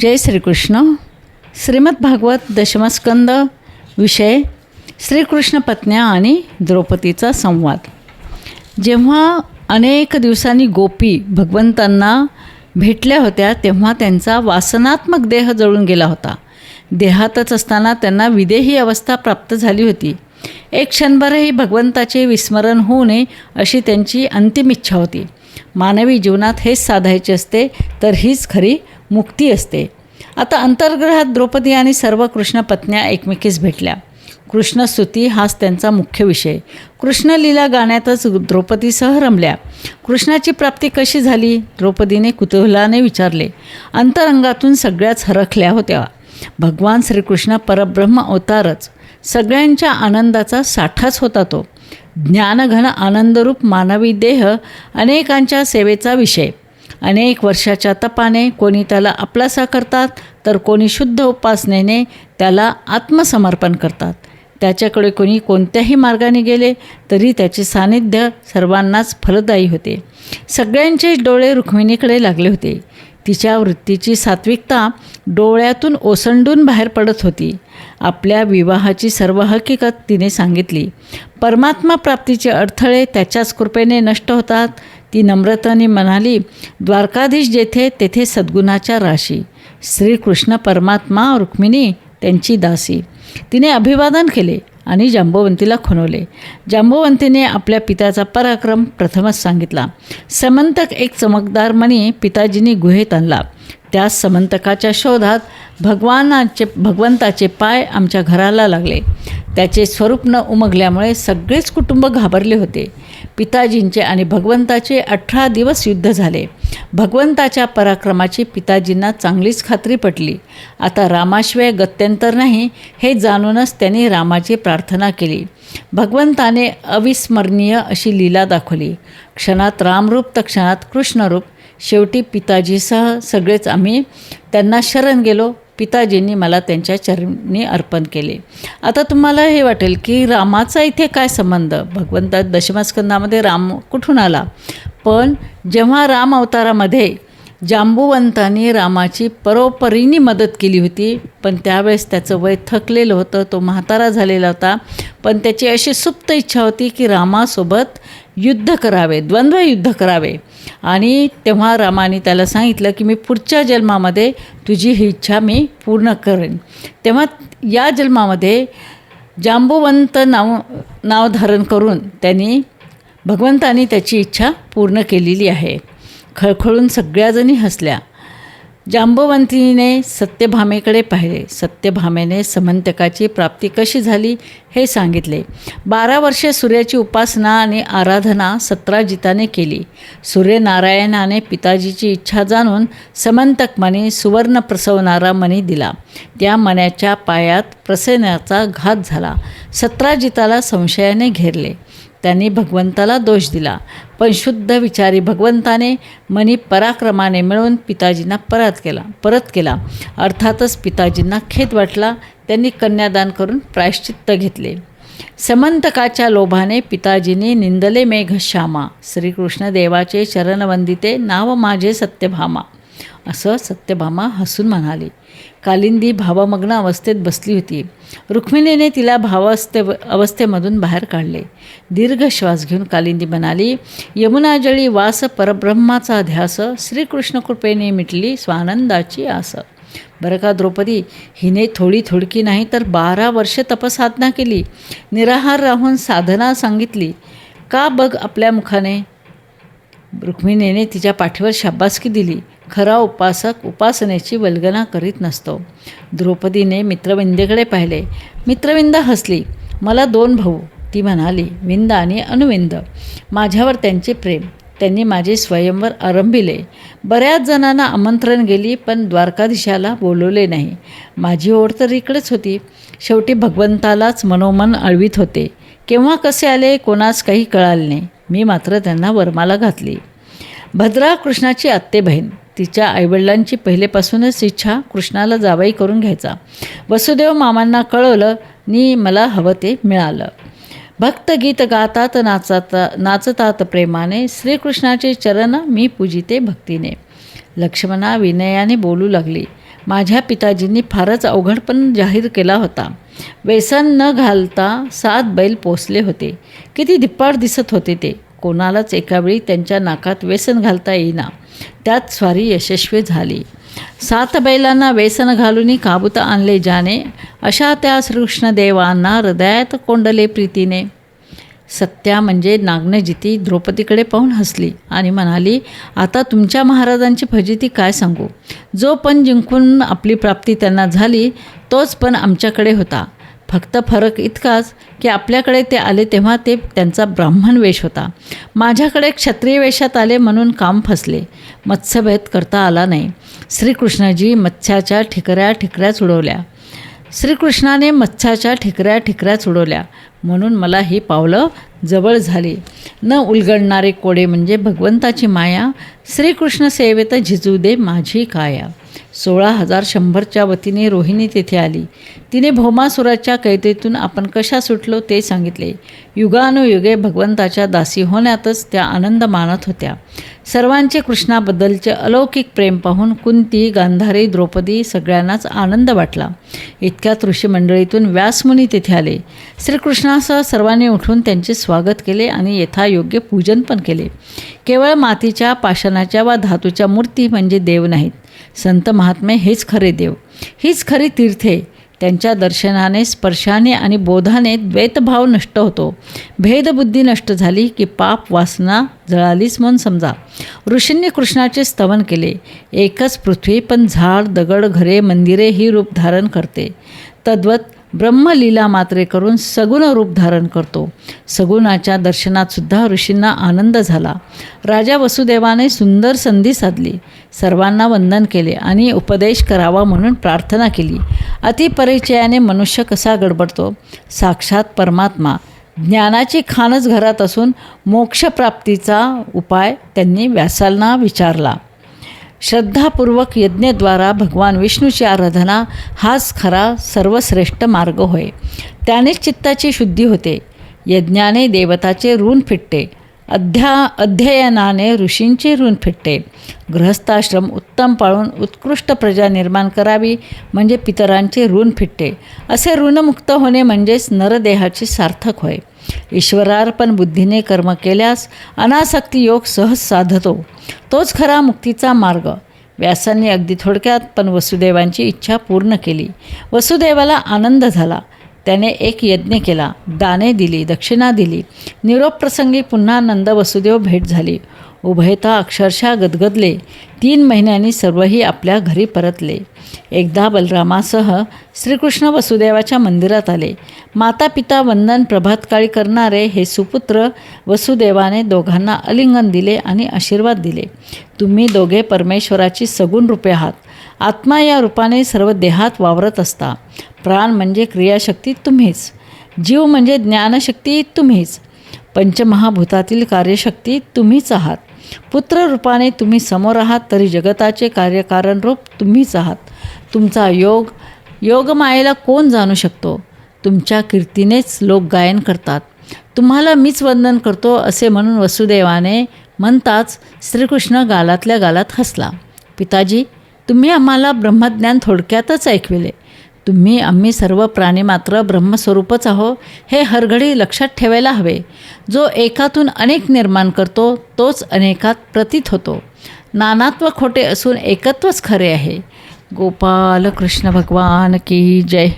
जय श्रीकृष्ण. श्रीमद भागवत दशमस्कंद विषय श्रीकृष्ण पत्न्या आणि द्रौपदीचा संवाद. जेव्हा अनेक दिवसांनी गोपी भगवंतांना भेटल्या होत्या तेव्हा त्यांचा वासनात्मक देह जळून गेला होता. देहातच असताना त्यांना विदेही अवस्था प्राप्त झाली होती. एक क्षणभरही भगवंताचे विस्मरण होऊ नये अशी त्यांची अंतिम इच्छा होती. मानवी जीवनात हेच साधायचे असते तर हीच खरी मुक्ती असते. आता अंतर्ग्रहात द्रौपदी आणि सर्व कृष्ण पत्न्या एकमेकीस भेटल्या. कृष्णस्तुती हाच त्यांचा मुख्य विषय. कृष्णलीला गाण्यातच द्रौपदीसह रमल्या. कृष्णाची प्राप्ती कशी झाली? द्रौपदीने कुतूहलाने विचारले. अंतरंगातून सगळ्याच हरखल्या होत्या. भगवान श्रीकृष्ण परब्रह्म अवतारच. सगळ्यांच्या आनंदाचा साठाच होता तो. ज्ञानघन आनंदरूप मानवी देह अनेकांच्या सेवेचा विषय. अनेक वर्षाच्या तपाने कोणी त्याला आपलासा करतात तर कोणी शुद्ध उपासनेने त्याला आत्मसमर्पण करतात. त्याच्याकडे कोणी कोणत्याही मार्गाने गेले तरी त्याचे सानिध्य सर्वांनाच फलदायी होते. सगळ्यांचे डोळे रुक्मिणीकडे लागले होते. तिच्या वृत्तीची सात्विकता डोळ्यातून ओसंडून बाहेर पडत होती. आपल्या विवाहाची सर्व हकीकत तिने सांगितली. परमात्मा प्राप्तीचे अडथळे त्याच्याच कृपेने नष्ट होतात. ती नम्रताने म्हणाली द्वारकाधीश जेथे तेथे सद्गुणाच्या राशी. श्रीकृष्ण परमात्मा रुक्मिणी त्यांची दासी. तिने अभिवादन केले. आणि जांबवंतीला खुनवले जांबवंतीने आपल्या पित्याचा पराक्रम प्रथमच सांगितला. समंतक एक चमकदार मणी पिताजींनी गुहेत आणला. त्या समंतकाच्या शोधात भगवानाचे भगवंताचे पाय आमच्या घराला लागले. त्याचे स्वरूप न उमगल्यामुळे सगळेच कुटुंब घाबरले होते. पिताजींचे आणि भगवंताचे अठरा दिवस युद्ध झाले. भगवंताच्या पराक्रमाची पिताजींना चांगलीच खात्री पटली. आता रामाशिवाय गत्यंतर नाही हे जाणूनच त्यांनी रामाची प्रार्थना केली. भगवंताने अविस्मरणीय अशी लीला दाखवली. क्षणात रामरूप तर क्षणात कृष्णरूप शेवटी पिताजीसह सगळेच आम्ही त्यांना शरण गेलो. पिताजींनी मला त्यांच्या चरणी अर्पण केले. आता तुम्हाला हे वाटेल की रामाचा इथे काय संबंध? भगवंता दशमस्कंदामध्ये राम कुठून आला? पण जेव्हा राम अवतारामध्ये जांबुवंतांनी रामाची परोपरीने मदत केली होती पण त्यावेळेस त्याचं वय थकलेलं होतं तो म्हातारा झालेला होता. पण त्याची अशी सुप्त इच्छा होती की रामासोबत युद्ध करावे द्वंद्व युद्ध करावे. आणि तेव्हा रामाने त्याला सांगितलं की मी पुढच्या जन्मामध्ये तुझी ही इच्छा मी पूर्ण करेन. तेव्हा या जन्मामध्ये जांबुवंत नाव नाव धारण करून त्यांनी भगवंतानी त्याची इच्छा पूर्ण केलेली आहे. खळखळून सगळ्याजणी हसल्या. जांबवंतीने सत्यभामेकडे पाहिले. सत्यभामेने समंतकाची प्राप्ती कशी झाली हे सांगितले. बारा वर्षे सूर्याची उपासना आणि आराधना सत्राजिताने केली. सूर्यनारायणाने पिताजीची इच्छा जाणून समंतक मणी सुवर्ण प्रसवणारा मणी दिला. त्या मण्याच्या पायात प्रसेनाचा घात झाला. सत्राजिताला संशयाने घेरले. त्यांनी भगवंताला दोष दिला. पण शुद्ध विचारी भगवंताने मनी पराक्रमाने मिळवून पिताजींना परत केला परत केला. अर्थातच पिताजींना खेद वाटला त्यांनी कन्यादान करून प्रायश्चित्त घेतले. समंतकाच्या लोभाने पिताजींनी निंदले मेघ श्यामा. श्रीकृष्ण देवाचे चरणवंदिते नाव माझे सत्यभामा. असं सत्यभामा हसून म्हणाली. कालिंदी भावमग्न अवस्थेत बसली होती. रुक्मिणीने तिला भावावस्थे अवस्थेमधून बाहेर काढले. दीर्घ श्वास घेऊन कालिंदी म्हणाली यमुनाजळी वास परब्रह्माचा ध्यास श्रीकृष्ण कृपेने मिटली स्वानंदाची आस. बरं का द्रौपदी हिने थोडी थोडकी नाही तर बारा वर्ष तपसाधना केली. निराहार राहून साधना सांगितली. का बघ आपल्या मुखाने? रुक्मिणीने तिच्या पाठीवर शाबासकी दिली. खरा उपासक उपासनेची वल्गना करीत नसतो. द्रौपदीने मित्रविंदेकडे पाहिले. मित्रविंद हसली. मला दोन भाऊ. ती म्हणाली विंद आणि अनुविंद. माझ्यावर त्यांचे प्रेम. त्यांनी माझे स्वयंवर आरंभिले. बऱ्याच जणांना आमंत्रण गेली पण द्वारकाधीशाला बोलवले नाही. माझी ओढ तर इकडेच होती. शेवटी भगवंतालाच मनोमन आळवीत होते. केव्हा कसे आले कोणास काही कळाले नाही. मी मात्र त्यांना वरमाला घातली. भद्रा कृष्णाची आत्ते बहीण तिच्या आईवडिलांची पहिलेपासूनच इच्छा कृष्णाला जावाई करून घ्यायचा. वसुदेव मामांना कळवलं नी मला हवं ते मिळालं. भक्तगीत गातात नाचत नाचतात प्रेमाने श्रीकृष्णाचे चरण मी पूजिते भक्तीने. लक्ष्मणा विनयाने बोलू लागली. माझ्या पिताजींनी फारच अवघडपण जाहीर केला होता. व्यसन न घालता सात बैल पोचले होते. किती धिप्पाड दिसत होते ते. कोणालाच एकावेळी त्यांच्या नाकात व्यसन घालता येईना. त्यात स्वारी यशस्वी झाली. सात बैलांना व्यसन घालून काबूत आणले जाणे अशा त्या श्रीकृष्णदेवांना हृदयात कोंडले प्रीतीने. सत्या म्हणजे नागनजिती द्रौपदीकडे पाहून हसली आणि म्हणाली आता तुमच्या महाराजांची फजिती काय सांगू? जो पण जिंकून आपली प्राप्ती त्यांना झाली तोच पण आमच्याकडे होता. फक्त फरक इतकाच की आपल्याकडे ते आले तेव्हा ते त्यांचा ब्राह्मण वेश होता. माझ्याकडे क्षत्रिय वेशात आले म्हणून काम फसले. मत्स्यभेद करता आला नाही. श्रीकृष्णजी मत्स्याच्या ठिकऱ्या ठिकऱ्या उडवल्या. श्रीकृष्णाने मत्स्याच्या ठिकऱ्या ठिकऱ्या उडवल्या. म्हणून मला ही पावलं जवळ झाली. न उलगडणारे कोडे म्हणजे भगवंताची माया. श्रीकृष्ण सेवेत झिजू दे माझी काया. सोळा हजार शंभरच्या वतीने रोहिणी तेथे आली. तिने भौमासुराच्या कैदेतून आपण कशा सुटलो ते सांगितले. युगानुयुगे भगवंताच्या दासी होण्यातच त्या आनंद मानत होत्या. सर्वांचे कृष्णाबद्दलचे अलौकिक प्रेम पाहून कुंती गांधारी द्रौपदी सगळ्यांनाच आनंद वाटला. इतक्यात ऋषीमंडळीतून व्यासमुनी तेथे आले. श्रीकृष्णासह सर्वांनी उठून त्यांचे स्वागत केले आणि यथायोग्य पूजन पण केले. केवळ मातीच्या पाषाणाच्या वा धातूच्या मूर्ती म्हणजे देव नाहीत. संत महात्मे हेच खरे देव हीच खरी तीर्थे. त्यांच्या दर्शनाने स्पर्शाने आणि बोधाने द्वैतभाव नष्ट होतो. भेदबुद्धी नष्ट झाली की पाप वासना जळालीच म्हणून समजा. ऋषींनी कृष्णाचे स्तवन केले. एकच पृथ्वी पण झाड दगड घरे मंदिरे ही रूप धारण करते. तद्वत ब्रह्मलीला मात्रे करून सगुण रूप धारण करतो. सगुणाच्या दर्शनातसुद्धा ऋषींना आनंद झाला. राजा वसुदेवाने सुंदर संधी साधली. सर्वांना वंदन केले आणि उपदेश करावा म्हणून प्रार्थना केली. अतिपरिचयाने मनुष्य कसा गडबडतो? साक्षात परमात्मा. ज्ञानाची खाणच घरात असून मोक्षप्राप्तीचा उपाय त्यांनी व्यासांना विचारला. श्रद्धापूर्वक यज्ञद्वारा भगवान विष्णूची आराधना हाच खरा सर्वश्रेष्ठ मार्ग होय. त्यानेच चित्ताची शुद्धी होते. यज्ञाने देवताचे ऋण फिटते. अध्या अध्ययनाने ऋषींचे ऋण फिटते. गृहस्थाश्रम उत्तम पाळून उत्कृष्ट प्रजा निर्माण करावी म्हणजे पितरांचे ऋण फिटते. असे ऋणमुक्त होणे म्हणजेच नरदेहाचे सार्थक होय. ईश्वरार्पण बुद्धीने कर्म केल्यास अनासक्ती योग सहज साधतो. तोच खरा मुक्तीचा मार्ग. व्यासांनी अगदी थोडक्यात पण वसुदेवांची इच्छा पूर्ण केली. वसुदेवाला आनंद झाला. त्याने एक यज्ञ केला दाने दिली दक्षिणा दिली. निरोपप्रसंगी पुन्हा नंद वसुदेव भेट झाली. उभयता अक्षरशः गदगदले. तीन महिन्यांनी सर्वही आपल्या घरी परतले. एकदा बलरामासह श्रीकृष्ण वसुदेवाच्या मंदिरात आले. माता पिता वंदन प्रभातकाळी करणारे हे सुपुत्र वसुदेवाने दोघांना अलिंगन दिले आणि आशीर्वाद दिले. तुम्ही दोघे परमेश्वराची सगुण रूपे आहात. आत्मा या रूपाने सर्व देहात वावरत असता. प्राण म्हणजे क्रियाशक्ती तुम्हीच. जीव म्हणजे ज्ञानशक्ती तुम्हीच. पंचमहाभूतातील कार्यशक्ती तुम्हीच आहात. पुत्र रूपाने तुम्ही समोर आहात तरी जगताचे कार्यकारण रूप तुम्हीच आहात. तुमचा योग योगमायेला कोण जाणू शकतो? तुमच्या कीर्तीनेच लोक गायन करतात. तुम्हाला मीच वंदन करतो असे म्हणून वसुदेवाने म्हणताच श्रीकृष्ण गालातल्या गालात हसला. पिताजी तुम्ही आम्हाला ब्रह्मज्ञान थोडक्यातच ऐकविले. तुम्ही आम्ही सर्व प्राणी मात्र ब्रह्मस्वरूपच आहो हे हरघडी लक्षात ठेवायला हवे. जो एकातून अनेक निर्माण करतो तोच अनेकात प्रतीत होतो. नानात्व खोटे असून एकत्वच खरे आहे. गोपाल कृष्ण भगवान की जय.